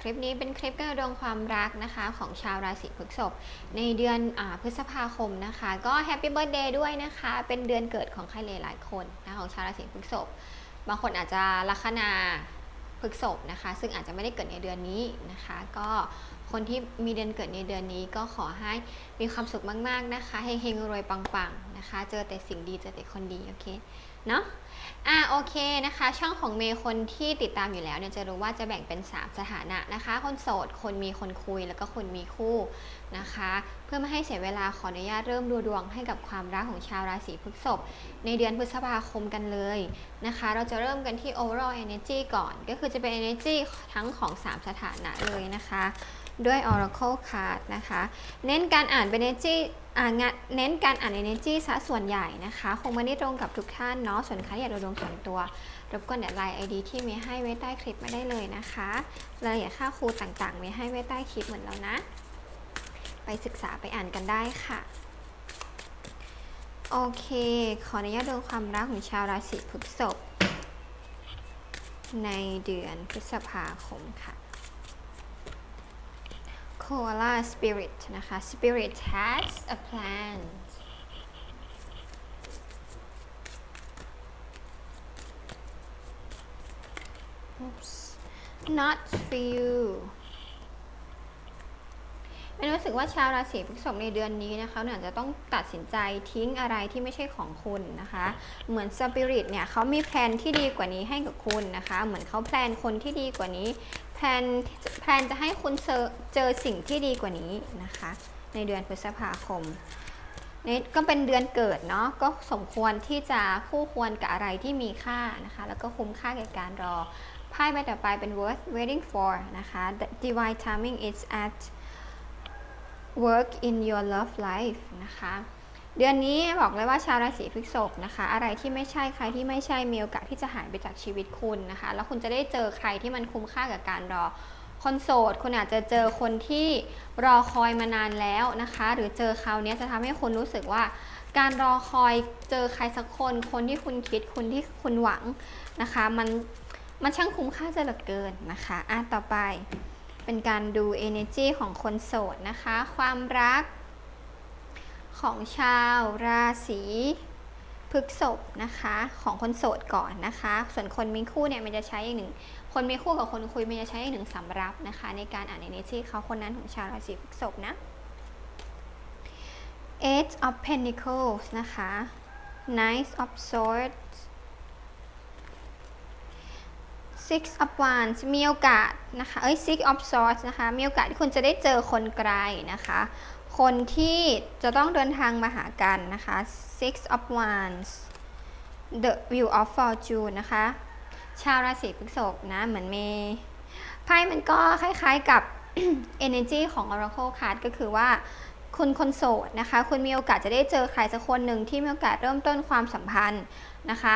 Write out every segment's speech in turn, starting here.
คลิปนี้เป็นคลิปการดวงความรักนะคะ ของชาวราศีพฤษภในเดือนอพฤษภาคมนะคะ ก็แฮปปี้เบิร์ดเดย์ด้วยนะคะ เป็นเดือนเกิดของใครหลายๆคนนะของชาวราศีพฤษภบางคนอาจจะลัคนาพฤษภนะคะ ซึ่งอาจจะไม่ได้เกิดในเดือนนี้นะคะ ก็ คนที่มีเดือนเกิดในเดือนนี้ก็ขอให้มีความสุขมาก ๆ นะคะเฮงๆรวยปังๆนะคะ เจอแต่สิ่งดีเจอแต่คนดีโอเคเนาะอ่าโอเคนะคะ ช่องของเมย์คนที่ติดตามอยู่แล้วเนี่ยจะรู้ว่าจะแบ่งเป็น 3 สถานะนะคะ คนโสด คนมีคนคุยแล้วก็คนมีคู่นะคะ เพื่อไม่ให้เสียเวลาขออนุญาตเริ่มดูดวงให้กับความรักของชาวราศีพฤษภในเดือนพฤษภาคมกันเลยนะคะ เราจะเริ่มกันที่ overall energy ก่อน ก็คือจะเป็น energy ทั้งของ 3 สถานะเลยนะคะ ด้วย oracle card นะคะ เน้นการอ่านเป็น energy อ่างะเน้นการอ่าน energy ซะส่วนใหญ่นะคะ คงไม่ได้ตรงกับทุกท่านเนาะส่วนใครอยากดูดวงส่วนตัว รบกวนเดี๋ยวไลน์ ID ที่มีให้ไว้ใต้คลิปมาได้เลยนะคะรายละเอียดค่าครูต่างๆมีให้ไว้ใต้คลิปเหมือนแล้วนะ ไปศึกษาไปอ่านกันได้ค่ะโอเค ขออนุญาตดูความรักของชาวราศีพฤษภในเดือนพฤษภาคมค่ะ Koala Spirit นะคะ Spirit has a plan Oops not for you มันรู้สึกว่าชาวราศีพฤษภในเดือนนี้นะคะเนี่ยจะต้องตัดสินใจทิ้งอะไรที่ไม่ใช่ของคุณนะคะ เหมือนสปิริตเนี่ยเขามีแพลนที่ดีกว่านี้ให้กับคุณนะคะ เหมือนเขาแพลนคนที่ดีกว่านี้ แพลนแพลนจะให้คุณเจอเจอสิ่งที่ดีกว่านี้นะคะ ในเดือนพฤษภาคมนี่ก็เป็นเดือนเกิดเนาะก็สมควรที่จะคู่ควรกับอะไรที่มีค่านะคะ แล้วก็คุ้มค่าแก่การรอไพ่ใบต่อไปเป็น worth waiting for นะคะ The divine timing is at work in your love life นะคะ เดือนนี้บอกเลยว่าชาวราศีพฤษภนะคะ อะไรที่ไม่ใช่ใครที่ไม่ใช่มีโอกาสที่จะหายไปจากชีวิตคุณนะคะ แล้วคุณจะได้เจอใครที่มันคุ้มค่ากับการรอคนโสดคุณอาจจะเจอคนที่รอคอยมานานแล้วนะคะ หรือเจอคราวนี้จะทำให้คุณรู้สึกว่า การรอคอยเจอใครสักคน คนที่คุณคิดคนที่คุณหวังนะคะ มันมันช่างคุ้มค่าจะเหลือเกินนะคะอะต่อไปเป็นการดู energy ของคนโสดนะคะ ความรัก ของชาวราศีพฤษภนะคะ ของคนโสดก่อนนะคะ ส่วนคนมีคู่เนี่ยมันจะใช้อย่างหนึ่งคนมีคู่กับคนคุยมันจะใช้อย่างหนึ่งสำรับนะคะ ในการอ่าน energy เขาคนนั้นของชาวราศีพฤษภนะ Eight of Pentacles นะคะ Knight of Swords Six of Wands มีโอกาสนะคะ เอ้ย Six of Swords นะคะ มีโอกาสที่คุณจะได้เจอคนไกลนะคะ คนที่จะต้องเดินทางมาหากันนะคะ Six of Wands The Wheel of Fortune นะคะ ชาวราศีพฤษภนะ เหมือนเมไพ่มันก็คล้ายๆกับ energy ของ Oracle Card ก็คือว่าคุณคนโสดนะคะ คุณมีโอกาสจะได้เจอใครสักคนหนึ่งที่มีโอกาสเริ่มต้นความสัมพันธ์นะคะ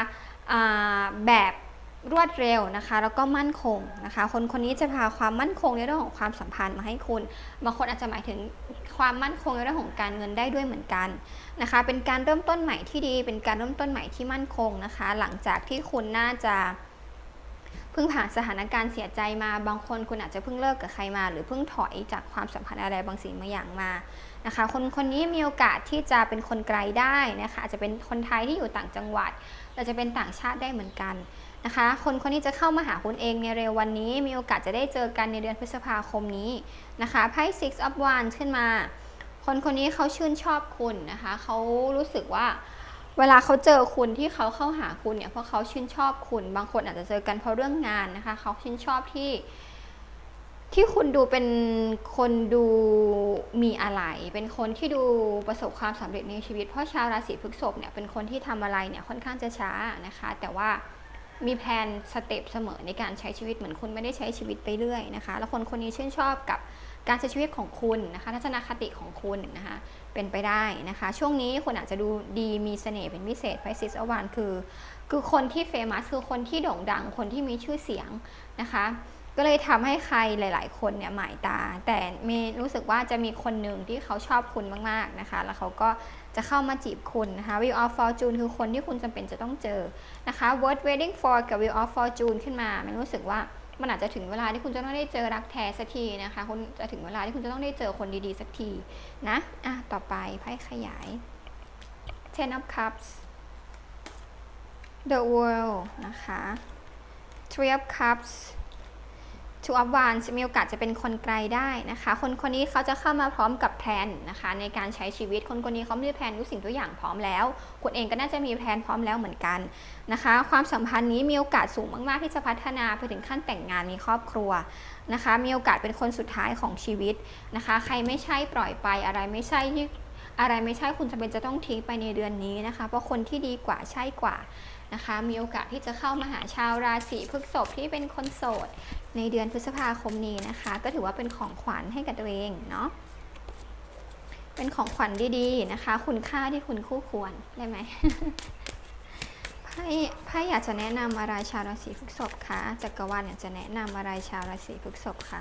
แบบ รวดเร็วนะคะ แล้วก็มั่นคงนะคะ คนคนนี้จะพาความมั่นคงในเรื่องของความสัมพันธ์มาให้คุณบางคนอาจจะหมายถึงความมั่นคงในเรื่องของการเงินได้ด้วยเหมือนกันนะคะ เป็นการเริ่มต้นใหม่ที่ดี เป็นการเริ่มต้นใหม่ที่มั่นคงนะคะ หลังจากที่คุณน่าจะเพิ่งผ่านสถานการณ์เสียใจมา บางคนคุณอาจจะเพิ่งเลิกกับใครมา หรือเพิ่งถอยจากความสัมพันธ์อะไรบางสิ่งบางอย่างมานะคะ คนคนนี้มีโอกาสที่จะเป็นคนไกลได้นะคะอาจจะเป็นคนไทยที่อยู่ต่างจังหวัดอาจจะเป็นต่างชาติได้เหมือนกัน นะคะ คนคนนี้จะเข้ามาหาคุณเองในเร็ววันนี้ มีโอกาสจะได้เจอกันในเดือนพฤษภาคมนี้นะคะไพ่ six of wands ขึ้นมา คนคนนี้เขาชื่นชอบคุณนะคะ เขารู้สึกว่าเวลาเขาเจอคุณที่เขาเข้าหาคุณเนี่ยเพราะเขาชื่นชอบคุณ บางคนอาจจะเจอกันเพราะเรื่องงานนะคะ เขาชื่นชอบที่ ที่คุณดูเป็นคนดูมีอะไร เป็นคนที่ดูประสบความสำเร็จในชีวิต เพราะชาวราศีพฤษภเนี่ยเป็นคนที่ทำอะไรเนี่ยค่อนข้างจะช้านะคะ แต่ว่า มีแผนสเต็ปเสมอในการใช้ชีวิตเหมือนคุณไม่ได้ใช้ชีวิตไปเรื่อยนะคะ แล้วคนคนนี้ชื่นชอบกับการใช้ชีวิตของคุณนะคะ ทัศนคติของคุณนะคะ เป็นไปได้นะคะ ช่วงนี้คุณอาจจะดูดีมีเสน่ห์เป็นพิเศษไพซิสอวานคือ คือคนที่เฟมัสคือคนที่โด่งดัง คนที่มีชื่อเสียงนะคะ ก็เลยทำให้ใครหลาย ๆ คนเนี่ยหมายตา แต่เมรู้สึกว่าจะมีคนหนึ่งที่เขาชอบคุณมาก ๆ นะคะ แล้วเขาก็ จะเข้ามาจีบคุณนะคะ Wheel of Fortune คือคนที่คุณจำเป็นจะต้องเจอนะคะ Worth Waiting for กับ Wheel of Fortune ขึ้นมามย์รู้สึกว่ามันอาจจะถึงเวลาที่คุณจะต้องได้เจอรักแท้สักทีนะคะ คุณจะถึงเวลาที่คุณจะต้องได้เจอคนดีๆสักทีนะอะต่อไปไพ่ขยาย Ten of Cups The World นะคะ Three of Cups Two of Wands มีโอกาสจะเป็นคนไกลได้นะคะ คนคนนี้เขาจะเข้ามาพร้อมกับแผนนะคะ ในการใช้ชีวิตคนคนนี้เขามีแผนทุกสิ่งทุกอย่างพร้อมแล้ว คุณเองก็น่าจะมีแผนพร้อมแล้วเหมือนกันนะคะ ความสัมพันธ์นี้มีโอกาสสูงมากๆที่จะพัฒนาไปถึงขั้นแต่งงานมีครอบครัวนะคะ มีโอกาสเป็นคนสุดท้ายของชีวิตนะคะ ใครไม่ใช่ปล่อยไปอะไรไม่ใช่ที่อะไรไม่ใช่คุณจะเป็นจะต้องทิ้งไปในเดือนนี้นะคะ เพราะคนที่ดีกว่าใช่กว่า นะคะ มีโอกาสที่จะเข้ามาหาชาวราศีพฤษภที่เป็นคนโสด ในเดือนพฤษภาคมนี้นะคะ ก็ถือว่าเป็นของขวัญให้กับตัวเองเนาะเป็นของขวัญดีๆนะคะ คุณค่าที่คุณคู่ควรได้ไหมไพ่ไพ่อยากจะแนะนำอะไรชาวราศีพฤษภคะจักรวาลอยากจะแนะนำอะไรชาวราศีพฤษภคะ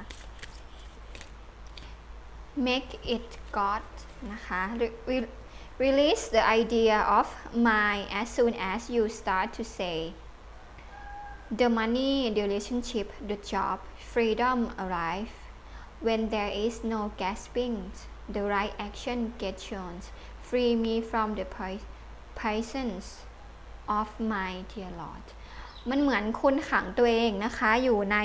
make it God นะคะ Re- re- release the idea of mind as soon as you start to say the money, the relationship, the job, freedom arrive when there is no gasping. The right action gets shown. Free me from the pri- prisons of my dear Lord. มันเหมือนคุณขังตัวเองนะคะ อยู่ใน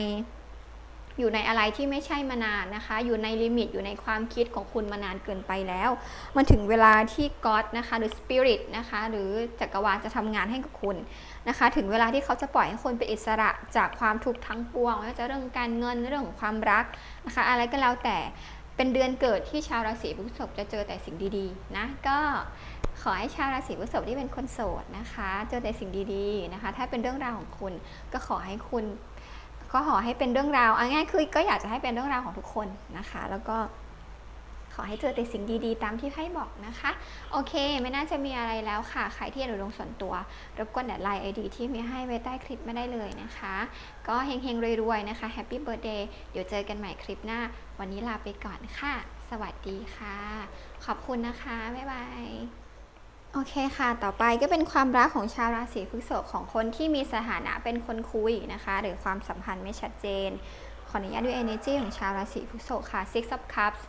อยู่ในอะไรที่ไม่ใช่มานานนะคะ อยู่ในลิมิตอยู่ในความคิดของคุณมานานเกินไปแล้ว มันถึงเวลาที่ก็อดนะคะหรือสปิริตนะคะหรือจักรวาลจะทำงานให้กับคุณนะคะ ถึงเวลาที่เขาจะปล่อยให้คนเป็นอิสระจากความทุกข์ทั้งปวงไม่ว่าจะเรื่องการเงินเรื่องของความรักนะคะ อะไรก็แล้วแต่เป็นเดือนเกิดที่ชาวราศีพฤษภจะเจอแต่สิ่งดีๆนะก็ขอให้ชาวราศีพฤษภที่เป็นคนโสดนะคะ เจอแต่สิ่งดีๆนะคะ ถ้าเป็นเรื่องราวของคุณก็ขอให้คุณ ก็ขอให้เป็นเรื่องราวเอาง่ายๆคือก็อยากจะให้เป็นเรื่องราวของทุกคนนะคะ แล้วก็ขอให้เจอแต่สิ่งดีๆ ตามที่ไพ่บอกนะคะ โอเค ไม่น่าจะมีอะไรแล้วค่ะ ใครที่อยากดูดวงส่วนตัว รบกวนแอดไลน์ไอดีที่มีให้ไว้ใต้คลิปไม่ได้เลยนะคะ ก็เฮงๆรวยๆนะคะแฮปปี้เบิร์ดเดย์เดี๋ยวเจอกันใหม่คลิปหน้า วันนี้ลาไปก่อนค่ะ สวัสดีค่ะ ขอบคุณนะคะ บ๊ายบาย โอเคค่ะ ต่อไปก็เป็นความรักของชาวราศีพฤษภของคนที่มีสถานะเป็นคนคุยนะคะ หรือความสัมพันธ์ไม่ชัดเจน ขออนุญาตด้วย energy ของชาวราศีพฤษภค่ะ six of cups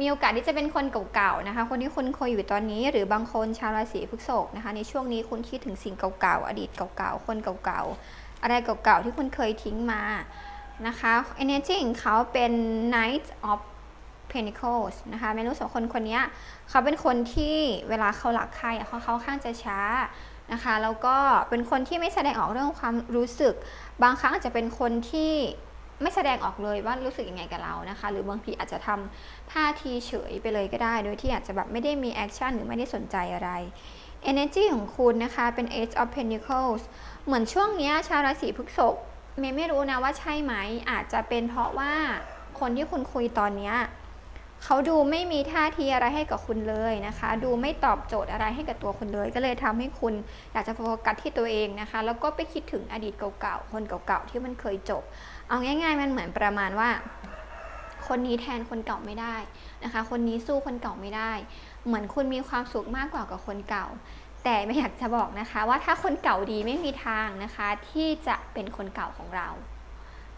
มีโอกาสที่จะเป็นคนเก่าๆนะคะ คนที่คุณคุยอยู่ตอนนี้ หรือบางคนชาวราศีพฤษภนะคะ ในช่วงนี้คุณคิดถึงสิ่งเก่าๆ อดีตเก่าๆ คนเก่าๆ อะไรเก่าๆ ที่คุณเคยทิ้งมานะคะ energy ของเขาเป็น knight of pentacles นะคะไม่รู้สึกคนคนนี้เขาเป็นคนที่เวลาเขาหลักใครเขาเขาข้างจะช้านะคะแล้วก็เป็นคนที่ไม่แสดงออกเรื่องความรู้สึก บางครั้งอาจจะเป็นคนที่ไม่แสดงออกเลยว่ารู้สึกยังไงกับเรานะคะ หรือบางทีอาจจะทำท่าทีเฉยไปเลยก็ได้ โดยที่อาจจะแบบไม่ได้มีแอคชั่นหรือไม่ได้สนใจอะไร energy ของคุณนะคะเป็น Age of Pentacles เหมือนช่วงนี้ชาวราศีพฤษภเมย์ไม่รู้นะว่าใช่ไหมอาจจะเป็นเพราะว่าคนที่คุณคุยตอนนี้ เขาดูไม่มีท่าทีอะไรให้กับคุณเลยนะคะ ดูไม่ตอบโจทย์อะไรให้กับตัวคุณเลย ก็เลยทำให้คุณอยากจะโฟกัสที่ตัวเองนะคะ แล้วก็ไปคิดถึงอดีตเก่าๆ คนเก่าๆ ที่มันเคยจบ เอาง่าย ๆ มันเหมือนประมาณว่า คนนี้แทนคนเก่าไม่ได้นะคะ คนนี้สู้คนเก่าไม่ได้ เหมือนคุณมีความสุขมากกว่ากับคนเก่า แต่ไม่อยากจะบอกนะคะว่าถ้าคนเก่าดีไม่มีทางนะคะ ที่จะเป็นคนเก่าของเรา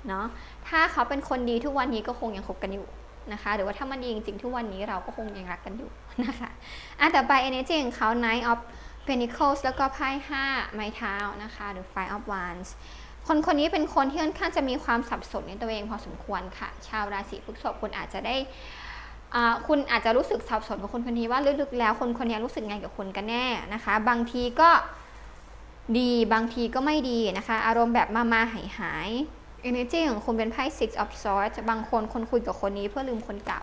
เนาะ ถ้าเขาเป็นคนดีทุกวันนี้ก็คงยังคบกันอยู่ นะคะ หรือว่าถ้ามันดีจริงๆทุกวันนี้เราก็คงยังรักกันอยู่นะคะอะต่อไป energy ของเขา Knight of Pentacles แล้วก็ไพ่5ไม้เท้านะคะ หรือ Five of Wands คนคนนี้เป็นคนที่ค่อนข้างจะมีความสับสนในตัวเองพอสมควรค่ะ ชาวราศีพฤษภคุณอาจจะได้อ่าคุณอาจจะรู้สึกสับสนกับคนคนนี้ว่าลึกๆแล้วคนคนนี้รู้สึกไงกับคุณกันแน่นะคะ บางทีก็ดีบางทีก็ไม่ดีนะคะ อารมณ์แบบมามาหายหาย energy ของคุณเป็นไพ่ six of swords บางคนคนคุยกับคนนี้เพื่อลืมคนเก่า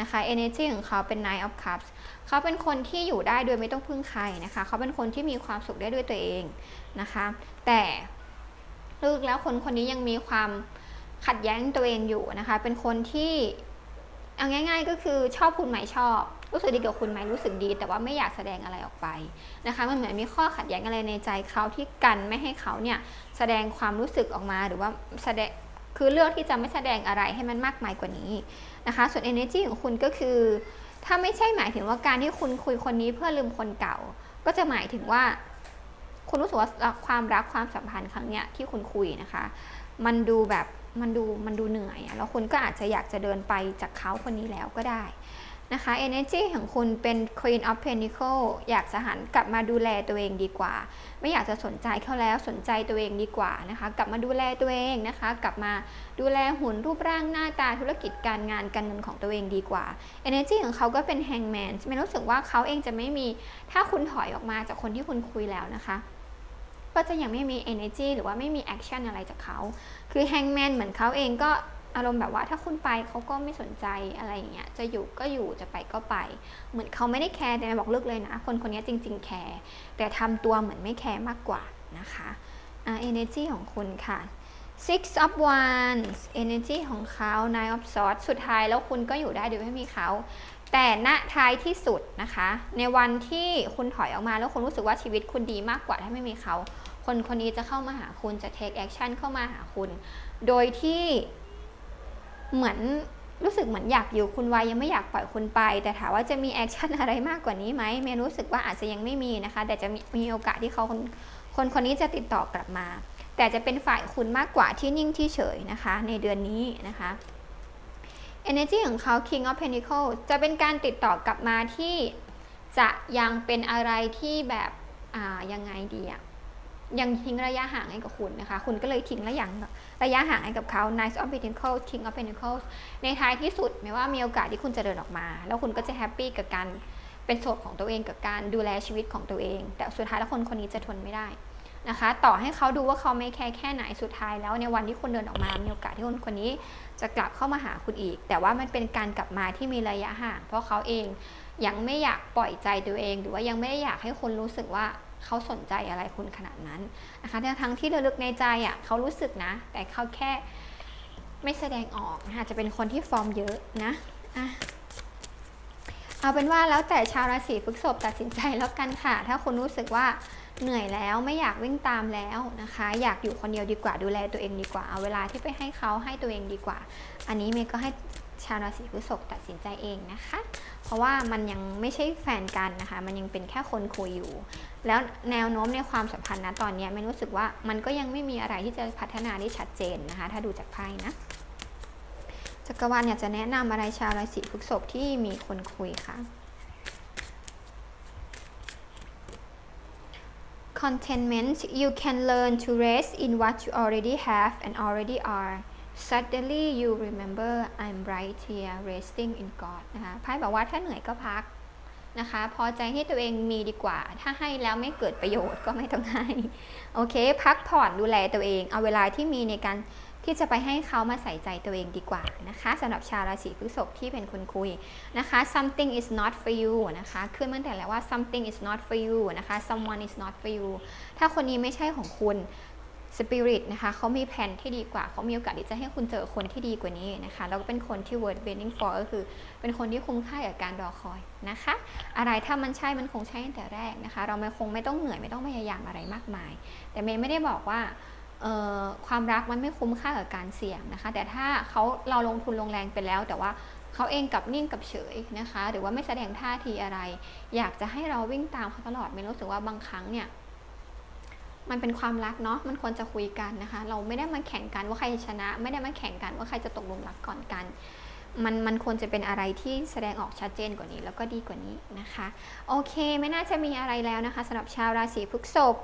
นะคะ energy ของเขาเป็น nine of cups เขาเป็นคนที่อยู่ได้โดยไม่ต้องพึ่งใครนะคะ เขาเป็นคนที่มีความสุขได้ด้วยตัวเองนะคะ แต่ลึกแล้วคนคนนี้ยังมีความขัดแย้งตัวเองอยู่นะคะ เป็นคนที่เอาง่าย ๆ ก็คือชอบคุณหมายชอบ รู้สึกดีกับคุณไหมรู้สึกดี แต่ว่าไม่อยากแสดงอะไรออกไปนะคะมันเหมือนมีข้อขัดแย้งอะไรในใจเขาที่กันไม่ให้เขาเนี่ยแสดงความรู้สึกออกมาหรือว่าแสดงคือเลือกที่จะไม่แสดงอะไรให้มันมากมายกว่านี้นะคะ ส่วน energy ของคุณก็คือ ถ้าไม่ใช่หมายถึงว่าการที่คุณคุยคนนี้เพื่อลืมคนเก่า ก็จะหมายถึงว่า คุณรู้สึกว่าความรักความสัมพันธ์ครั้งเนี้ยที่คุณคุยนะคะ มันดูแบบมันดูมันดูเหนื่อยอะแล้วคุณก็อาจจะอยากจะเดินไปจากเขาคนนี้แล้วก็ได้ นะคะ energy ของคุณเป็น queen of pentacle อยากจะหันกลับมาดูแลตัวเองดีกว่า ไม่อยากจะสนใจเขาแล้วสนใจตัวเองดีกว่านะคะ กลับมาดูแลตัวเองนะคะ กลับมาดูแลหุ่นรูปร่างหน้าตาธุรกิจการงานการเงินของตัวเองดีกว่า energy ของเขาก็เป็น hangman ไม่รู้สึกว่าเขาเองจะไม่มีถ้าคุณถอยออกมาจากคนที่คุณคุยแล้วนะคะก็จะยังไม่มี energy หรือว่าไม่มี action อะไรจากเขา คือ hangman เหมือนเขาเองก็ อารมณ์แบบว่าถ้าคุณไปเขาก็ไม่สนใจอะไรอย่างเงี้ยจะอยู่ก็อยู่จะไปก็ไป เหมือนเขาไม่ได้แคร์แต่บอกเลิกเลยนะ คนคนนี้จริง ๆ แคร์แต่ทำตัวเหมือนไม่แคร์มากกว่านะคะอ่า energy ของคุณค่ะ six of wands energy ของเขา nine of swords สุดท้ายแล้วคุณก็อยู่ได้โดยไม่มีเขา แต่ณท้ายที่สุดนะคะ ในวันที่คุณถอยออกมาแล้วคุณรู้สึกว่าชีวิตคุณดีมากกว่าถ้าไม่มีเขา คนคนนี้จะเข้ามาหาคุณจะ take action เข้ามาหาคุณ โดยที่ เหมือนรู้สึกเหมือนอยากอยู่คุณไว้ยังไม่อยากปล่อยคุณไป แต่ถามว่าจะมีแอคชั่นอะไรมากกว่านี้ไหมเมย์รู้สึกว่าอาจจะยังไม่มีนะคะ แต่จะมีมโอกาสที่เขาคนคนคนนี้จะติดต่อกลับมา แต่จะเป็นฝ่ายคุณมากกว่าที่นิ่งที่เฉยนะคะ ในเดือนนี้นะคะ energy ของเขา king of pentacles จะเป็นการติดต่อกลับมาที่จะยังเป็นอะไรที่แบบ อ่า ยังไงดีอะ ยังทิ้งระยะห่างให้กับคุณนะคะ คุณก็เลยทิ้งระยะระยะห่างให้กับเขา Knight of Pentacles King of Pentacles ในท้ายที่สุดไม่ว่ามีโอกาสที่คุณจะเดินออกมา แล้วคุณก็จะแฮปปี้กับการเป็นโสดของตัวเองกับการดูแลชีวิตของตัวเอง แต่สุดท้ายแล้วคนคนนี้จะทนไม่ได้นะคะ ต่อให้เขาดูว่าเขาไม่แคร์แค่ไหนสุดท้ายแล้วในวันที่คุณเดินออกมา มีโอกาสที่คนคนนี้จะกลับเข้ามาหาคุณอีก แต่ว่ามันเป็นการกลับมาที่มีระยะห่าง เพราะเขาเองยังไม่อยากปล่อยใจตัวเอง หรือว่ายังไม่ได้อยากให้คนรู้สึกว่า เขาสนใจอะไรคุณขนาดนั้นนะคะทั้งที่ลึกในใจอะเขารู้สึกนะ แต่เขาแค่ไม่แสดงออกนะคะจะเป็นคนที่ฟอร์มเยอะนะอะเอาเป็นว่าแล้วแต่ชาวราศีพฤษภตัดสินใจแล้วกันค่ะ ถ้าคุณรู้สึกว่าเหนื่อยแล้วไม่อยากวิ่งตามแล้วนะคะ อยากอยู่คนเดียวดีกว่าดูแลตัวเองดีกว่า เอาเวลาที่ไปให้เขาให้ตัวเองดีกว่า อันนี้เมย์ก็ให้ ชาวราศีพฤษภตัดสินใจเองนะคะ เพราะว่ามันยังไม่ใช่แฟนกันนะคะ มันยังเป็นแค่คนคุยอยู่ แล้วแนวโน้มในความสัมพันธ์นะตอนนี้ไม่รู้สึกว่ามันก็ยังไม่มีอะไรที่จะพัฒนาได้ชัดเจนนะคะ ถ้าดูจากไพ่นะจักรวาลอยากจะแนะนำอะไรชาวราศีพฤษภที่มีคนคุยคะ contentment you can learn to rest in what you already have and already are suddenly you remember I'm right here resting in God นะคะไพ่บอกว่าถ้าเหนื่อยก็พักนะคะ พอใจที่ตัวเองมีดีกว่า ถ้าให้แล้วไม่เกิดประโยชน์ก็ไม่ต้องให้ โอเค พักผ่อนดูแลตัวเอง เอาเวลาที่มีในการที่จะไปให้เขามาใส่ใจตัวเองดีกว่านะคะสำหรับชาวราศีพฤษภที่เป็นคนคุยนะคะ something is not for you นะคะขึ้นมาแต่แล้วว่า something is not for you นะคะ someone is not for you ถ้าคนนี้ไม่ใช่ของคุณ สปิริตนะคะเขามีแผนที่ดีกว่าเขามีโอกาสที่จะให้คุณเจอคนที่ดีกว่านี้นะคะแล้วก็เป็นคนที่ worth waiting for ก็คือ เป็นคนที่คุ้มค่ากับการรอคอยนะคะ อะไรถ้ามันใช่มันคงใช่ตั้งแต่แรกนะคะ เราไม่คงไม่ต้องเหนื่อยไม่ต้องพยายามอะไรมากมาย แต่เมย์ไม่ได้บอกว่าความรักมันไม่คุ้มค่ากับการเสี่ยงนะคะ แต่ถ้าเขาเราลงทุนลงแรงไปแล้ว แต่ว่าเขาเองกับนิ่งกับเฉยนะคะ หรือว่าไม่แสดงท่าทีอะไร อยากจะให้เราวิ่งตามเขาตลอดเมย์รู้สึกว่าบางครั้งเนี่ย มันเป็นความรักเนาะมันควรจะคุยกันนะคะ เราไม่ได้มาแข่งกันว่าใครชนะ ไม่ได้มาแข่งกันว่าใครจะตกหลุมรักก่อนกัน มันมันควรจะเป็นอะไรที่แสดงออกชัดเจนกว่านี้ แล้วก็ดีกว่านี้นะคะ โอเค ไม่น่าจะมีอะไรแล้วนะคะสำหรับชาวราศีพฤษภ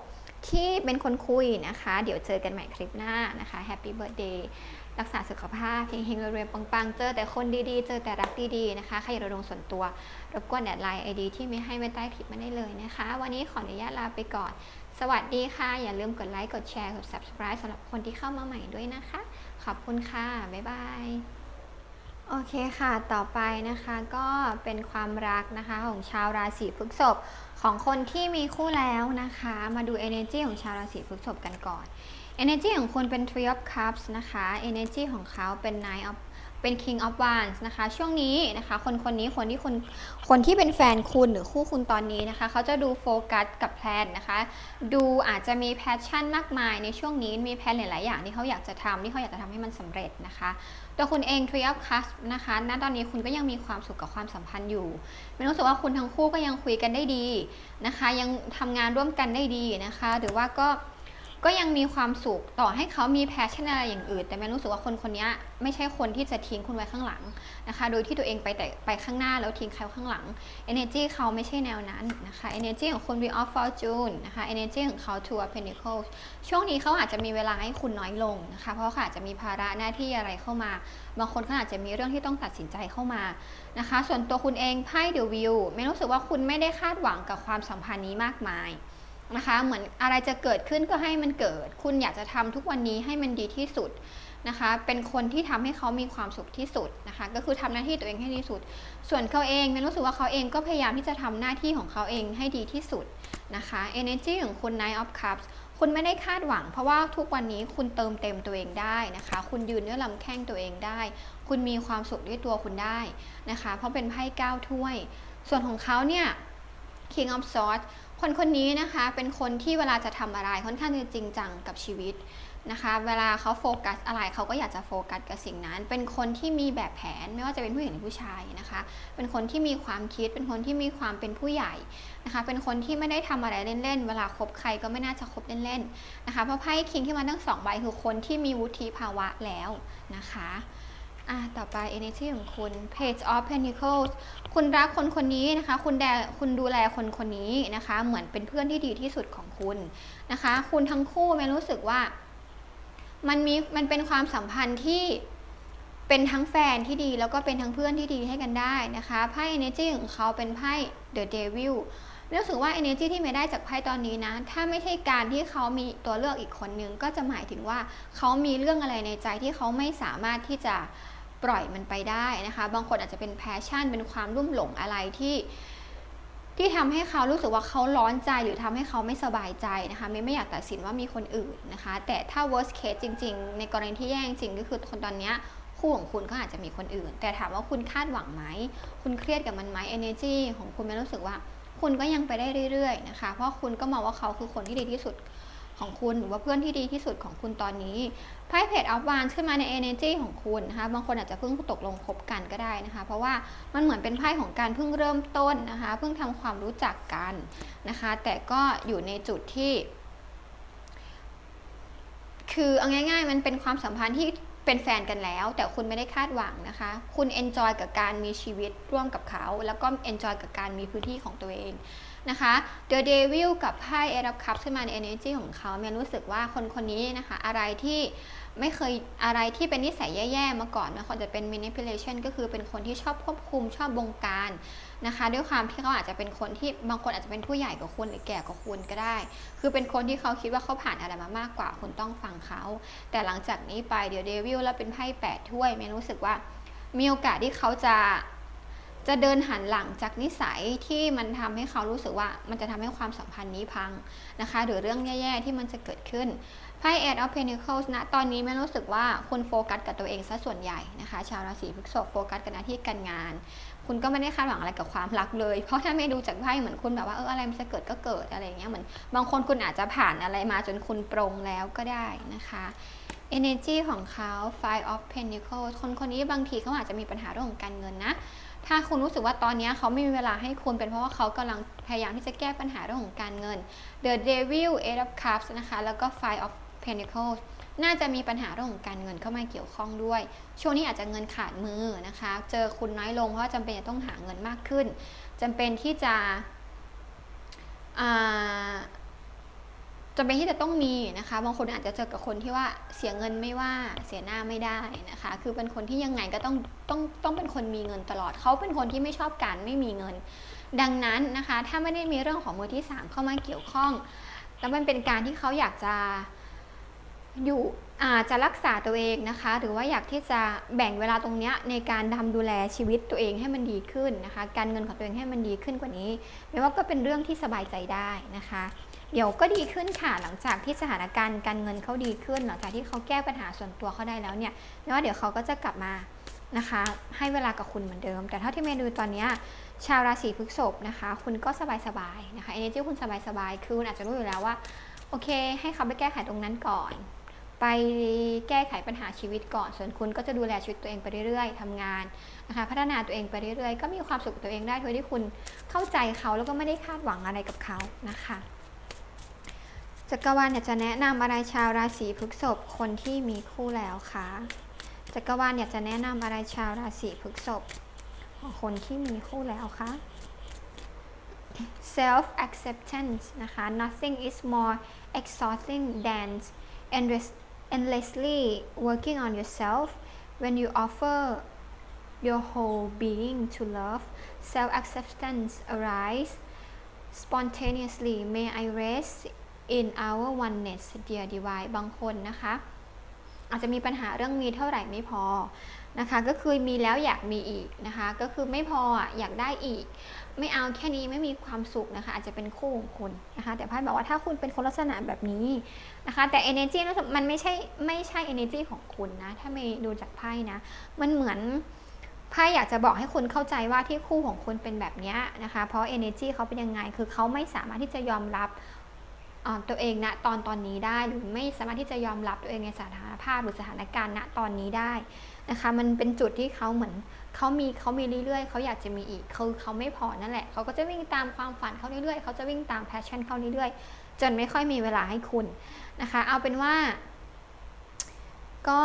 ที่เป็นคนคุยนะคะ เดี๋ยวเจอกันใหม่คลิปหน้านะคะแฮปปี้เบิร์ดเดย์รักษาสุขภาพเฮงๆรวยๆปังๆ เจอแต่คนดีๆ เจอแต่รักดีๆนะคะใครอยากระดงส่วนตัว รบกวนแอดไลน์ไอดีที่ไม่ให้ไว้ใต้คลิปมาได้เลยนะคะ วันนี้ขออนุญาตลาไปก่อน สวัสดีค่ะ อย่าลืมกดไลค์ กดแชร์ กด subscribe สำหรับคนที่เข้ามาใหม่ด้วยนะคะ ขอบคุณค่ะ บ๊ายบาย โอเคค่ะ ต่อไปนะคะก็เป็นความรักนะคะของชาวราศีพฤษภของคนที่มีคู่แล้วนะคะ มาดู energy ของชาวราศีพฤษภกันก่อน energy ของคุณเป็น three of cups นะคะ energy ของเขาเป็น nine of เป็น king of wands นะคะ ช่วงนี้นะคะคนคนนี้คนที่คนคนที่เป็นแฟนคุณหรือคู่คุณตอนนี้นะคะเขาจะดูโฟกัสกับแพลนนะคะ ดูอาจจะมีแพชชั่นมากมายในช่วงนี้มีแพลนหลาย ๆ อย่างที่เขาอยากจะทำที่เขาอยากจะทำให้มันสำเร็จนะคะตัวคุณเอง Three of Cups นะคะณตอนนี้คุณก็ยังมีความสุขกับความสัมพันธ์อยู่ไม่รู้สึกว่าคุณทั้งคู่ก็ยังคุยกันได้ดีนะคะ ยังทำงานร่วมกันได้ดีนะคะ หรือว่าก็ ก็ยังมีความสุขต่อให้เขามีแพชชั่นอะไรอย่างอื่น แต่แม่รู้สึกว่าคนคนนี้ไม่ใช่คนที่จะทิ้งคุณไว้ข้างหลังนะคะ โดยที่ตัวเองไปแต่ไปข้างหน้าแล้วทิ้งเขาข้างหลัง energy เขาไม่ใช่แนวนั้นนะคะ energy ของคุณ wheel of fortune นะคะ energy ของเขา two of pentacles ช่วงนี้เขาอาจจะมีเวลาให้คุณน้อยลงนะคะ เพราะเขาอาจจะมีภาระหน้าที่อะไรเข้ามา บางคนเขาอาจจะมีเรื่องที่ต้องตัดสินใจเข้ามานะคะ ส่วนตัวคุณเองไพ่ the wheel ไม่รู้สึกว่าคุณไม่ได้คาดหวังกับความสัมพันธ์นี้มากมาย นะคะ เหมือนอะไรจะเกิดขึ้นก็ให้มันเกิด คุณอยากจะทำทุกวันนี้ให้มันดีที่สุดนะคะ เป็นคนที่ทำให้เขามีความสุขที่สุดนะคะ ก็คือทำหน้าที่ตัวเองให้ดีที่สุด ส่วนเขาเองมันรู้สึกว่าเขาเองก็พยายามที่จะทำหน้าที่ของเขาเองให้ดีที่สุดนะคะ energy ของคุณ Knight of Cups คุณไม่ได้คาดหวัง เพราะว่าทุกวันนี้คุณเติมเต็มตัวเองได้นะคะ คุณยืนด้วยลำแข้งตัวเองได้ คุณมีความสุขด้วยตัวคุณได้นะคะ เพราะเป็นไพ่เก้าถ้วย ส่วนของเขาเนี่ย King of Swords คนคนนี้นะคะเป็นคนที่เวลาจะทำอะไรค่อนข้างจะจริงจังกับชีวิตนะคะ เวลาเขาโฟกัสอะไรเขาก็อยากจะโฟกัสกับสิ่งนั้น เป็นคนที่มีแบบแผนไม่ว่าจะเป็นผู้หญิงหรือผู้ชายนะคะ เป็นคนที่มีความคิด เป็นคนที่มีความเป็นผู้ใหญ่นะคะ เป็นคนที่ไม่ได้ทำอะไรเล่นๆ เวลาคบใครก็ไม่น่าจะคบเล่นๆนะคะ เพราะไพ่คิงที่มาทั้งสองใบคือคนที่มีวุฒิภาวะแล้วนะคะ อะต่อไป energy ของคุณ page of pentacles คุณรักคนคนนี้นะคะ คุณแดคุณดูแลคนคนนี้นะคะ เหมือนเป็นเพื่อนที่ดีที่สุดของคุณนะคะ คุณทั้งคู่ไม่รู้สึกว่า มันมีมันเป็นความสัมพันธ์ที่เป็นทั้งแฟนที่ดีแล้วก็เป็นทั้งเพื่อนที่ดีให้กันได้นะคะไพ่ energy ของเขาเป็นไพ่ the devil รู้สึกว่า energy ที่ไม่ได้จากไพ่ตอนนี้นะ ถ้าไม่ใช่การที่เขามีตัวเลือกอีกคนนึง ก็จะหมายถึงว่าเขามีเรื่องอะไรในใจที่เขาไม่สามารถที่จะ ปล่อยมันไปได้นะคะ บางคนอาจจะเป็นแพชชั่น เป็นความรุ่มหลงอะไรที่ ที่ทำให้เขารู้สึกว่าเขาร้อนใจหรือทำให้เขาไม่สบายใจนะคะไม่ไม่อยากตัดสินว่ามีคนอื่นนะคะ แต่ถ้า worst case จริง ๆ ในกรณีที่แย่จริงก็คือคนตอนนี้คู่ของคุณก็อาจจะมีคนอื่น แต่ถามว่าคุณคาดหวังไหม คุณเครียดกับมันไหม energy ของคุณไม่รู้สึกว่า คุณก็ยังไปได้เรื่อยๆนะคะ เพราะคุณก็มองว่าเขาคือคนที่ดีที่สุด ของคุณหรือว่าเพื่อนที่ดีที่สุดของคุณตอนนี้ไพ่เพจอัพวานขึ้นมาใน energy ของคุณนะคะบางคนอาจจะเพิ่งตกลงคบกันก็ได้นะคะ เพราะว่ามันเหมือนเป็นไพ่ของการเพิ่งเริ่มต้นนะคะ เพิ่งทำความรู้จักกันนะคะ แต่ก็อยู่ในจุดที่ คือเอาง่าย ๆ มันเป็นความสัมพันธ์ที่เป็นแฟนกันแล้ว แต่คุณไม่ได้คาดหวังนะคะ คุณเอนจอยกับการมีชีวิตร่วมกับเขา แล้วก็เอนจอยกับการมีพื้นที่ของตัวเอง นะคะ The Devil กับไพ่ Eight of Cups ขึ้นมาใน energy ของเขาเมียรู้สึกว่าคนคนนี้นะคะ อะไรที่ไม่เคยอะไรที่เป็นนิสัยแย่ๆมาก่อนนะคนจะเป็น manipulation ก็คือเป็นคนที่ชอบควบคุมชอบบงการนะคะ ด้วยความที่เขาอาจจะเป็นคนที่บางคนอาจจะเป็นผู้ใหญ่กว่าคุณหรือแก่กว่าคุณก็ได้ คือเป็นคนที่เขาคิดว่าเขาผ่านอะไรมามากกว่าคุณต้องฟังเขา แต่หลังจากนี้ไปเดี๋ยวเดวิลแล้วเป็นไพ่แปดถ้วยเมียรู้สึกว่ามีโอกาสที่เขาจะ จะเดินหันหลังจากนิสัยที่มันทำให้เขารู้สึกว่ามันจะทำให้ความสัมพันธ์นี้พังนะคะ หรือเรื่องแย่ๆที่มันจะเกิดขึ้นไพ่ Eight of Pentacles นะตอนนี้ไม่รู้สึกว่าคุณโฟกัสกับตัวเองซะส่วนใหญ่นะคะ ชาวราศีพฤษภโฟกัสกับหน้าที่การงาน คุณก็ไม่ได้คาดหวังอะไรกับความรักเลย เพราะถ้าไม่ดูจากไพ่เหมือนคุณแบบว่าเอออะไรมันจะเกิดก็เกิดอะไรเงี้ยเหมือนบางคนคุณอาจจะผ่านอะไรมาจนคุณปรงแล้วก็ได้นะคะ energy ของเขา five of pentacles คนคนนี้บางทีเขาอาจจะมีปัญหาเรื่องของการเงินนะ ถ้าคุณรู้สึกว่าตอนนี้เขาไม่มีเวลาให้คุณเป็นเพราะว่าเขากำลังพยายามที่จะแก้ปัญหาเรื่องของการเงิน The Devil Eight of Cups นะคะ แล้วก็ Five of Pentacles น่าจะมีปัญหาเรื่องของการเงินเข้ามาเกี่ยวข้องด้วย ช่วงนี้อาจจะเงินขาดมือนะคะ เจอคุณน้อยลงเพราะจำเป็นจะต้องหาเงินมากขึ้นจำเป็นที่จะ จำเป็นที่จะต้องมีนะคะ บางคนอาจจะเจอกับคนที่ว่าเสียเงินไม่ว่าเสียหน้าไม่ได้นะคะ คือเป็นคนที่ยังไงก็ต้องต้องต้องเป็นคนมีเงินตลอด เขาเป็นคนที่ไม่ชอบการไม่มีเงิน ดังนั้นนะคะ ถ้าไม่ได้มีเรื่องของมือที่ 3 เข้ามาเกี่ยวข้อง แล้วมันเป็นการที่เขาอยากจะอยู่อาจจะรักษาตัวเองนะคะ หรือว่าอยากที่จะแบ่งเวลาตรงนี้ในการทำดูแลชีวิตตัวเองให้มันดีขึ้นนะคะ การเงินของตัวเองให้มันดีขึ้นกว่านี้ไม่ว่าก็เป็นเรื่องที่สบายใจได้นะคะ เดี๋ยวก็ดีขึ้นค่ะหลังจากที่สถานการณ์การเงินเขาดีขึ้น หลังจากที่เขาแก้ปัญหาส่วนตัวเขาได้แล้วเนี่ยไม่ว่าเดี๋ยวเขาก็จะกลับมานะคะ ให้เวลากับคุณเหมือนเดิม แต่เท่าที่เมย์ดูตอนนี้ชาวราศีพฤษภนะคะ คุณก็สบายๆนะคะเอเนจีคุณสบายๆคือคุณอาจจะรู้อยู่แล้วว่า โอเค ให้เขาไปแก้ไขตรงนั้นก่อน ไปแก้ไขปัญหาชีวิตก่อน ส่วนคุณก็จะดูแลชีวิตตัวเองไปเรื่อยๆทำงานนะคะ พัฒนาตัวเองไปเรื่อยๆ ก็มีความสุขกับตัวเองได้โดยที่คุณเข้าใจเขาแล้วก็ไม่ได้คาดหวังอะไรกับเขานะคะ จักรวาลเนี่ยจะแนะนำอะไรชาวราศีพฤษภคนที่มีคู่แล้วคะจักรวาลเนี่ยจะแนะนำอะไรชาวราศีพฤษภของคนที่มีคู่แล้วคะ self acceptance นะคะ nothing is more exhausting than endless, endlessly working on yourself when you offer your whole being to love self acceptance arise spontaneously may I rest in our oneness dear divine บางคนนะคะ อาจจะมีปัญหาเรื่องมีเท่าไหร่ไม่พอนะคะ ก็คือมีแล้วอยากมีอีกนะคะ ก็คือไม่พออยากได้อีก ไม่เอาแค่นี้ไม่มีความสุขนะคะ อาจจะเป็นคู่ของคุณนะคะ แต่ไพ่บอกว่าถ้าคุณเป็นคนลักษณะแบบนี้นะคะ แต่ energy มันไม่ใช่ไม่ใช่ energy ของคุณนะ ถ้าไม่ดูจากไพ่นะ มันเหมือนไพ่อยากจะบอกให้คุณเข้าใจว่าที่คู่ของคุณเป็นแบบนี้นะคะ เพราะ energy เขาเป็นยังไง คือเขาไม่สามารถที่จะยอมรับ ตัวเองณตอนตอนนี้ได้หรือไม่สามารถที่จะยอมรับตัวเองในสถานภาพหรือสถานการณ์ณตอนนี้ได้นะคะ มันเป็นจุดที่เขาเหมือนเขามีเขามีเรื่อยๆเขาอยากจะมีอีกคือเขาไม่พอนั่นแหละเขาก็จะวิ่งตามความฝันเขาเรื่อยๆเขาจะวิ่งตามแพชชั่นเขาเรื่อยๆจนไม่ค่อยมีเวลาให้คุณนะคะ เอาเป็นว่า ก็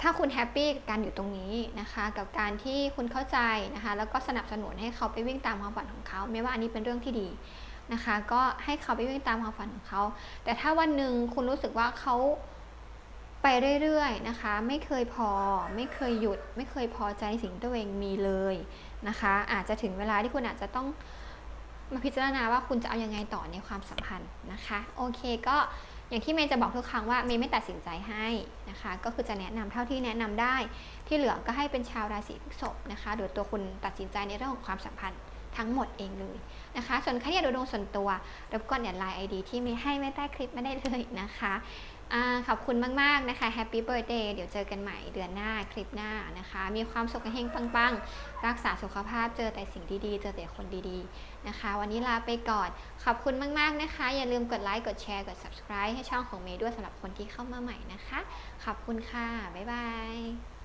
ถ้าคุณแฮปปี้กับการอยู่ตรงนี้นะคะ กับการที่คุณเข้าใจนะคะ แล้วก็สนับสนุนให้เขาไปวิ่งตามความฝันของเขา ไม่ว่าอันนี้เป็นเรื่องที่ดี นะคะ ก็ให้เขาไปวิ่งตามความฝันของเขา แต่ถ้าวันหนึ่งคุณรู้สึกว่าเขาไปเรื่อยๆนะคะ ไม่เคยพอ ไม่เคยหยุด ไม่เคยพอใจสิ่งที่ตัวเองมีเลยนะคะ อาจจะถึงเวลาที่คุณอาจจะต้องมาพิจารณาว่าคุณจะเอายังไงต่อในความสัมพันธ์นะคะ โอเคก็อย่างที่เมย์จะบอกทุกครั้งว่าเมย์ไม่ตัดสินใจให้นะคะ ก็คือจะแนะนำเท่าที่แนะนำได้ ที่เหลือก็ให้เป็นชาวราศีพฤษภนะคะโดยตัวคุณตัดสินใจในเรื่องของความสัมพันธ์ ทั้งหมดเองเลยนะคะ ส่วนใครอยากดูดวงส่วนตัวรบกวนแอดไลน์ไอดีที่มีให้ไม่ใต้คลิปไม่ได้เลยนะคะอขอบคุณมาก ๆ นะคะ Happy Birthday เดี๋ยวเจอกันใหม่เดือนหน้าคลิปหน้านะคะ มีความสุขเฮงปัง ๆ รักษาสุขภาพเจอแต่สิ่งดี ๆ เจอแต่คนดีๆนะคะ วันนี้ลาไปก่อน ขอบคุณมาก ๆ นะคะ อย่าลืมกดไลค์กดแชร์กด subscribe ให้ช่องของเมย์ด้วยสำหรับคนที่เข้ามาใหม่นะคะ ขอบคุณค่ะ บ๊ายบาย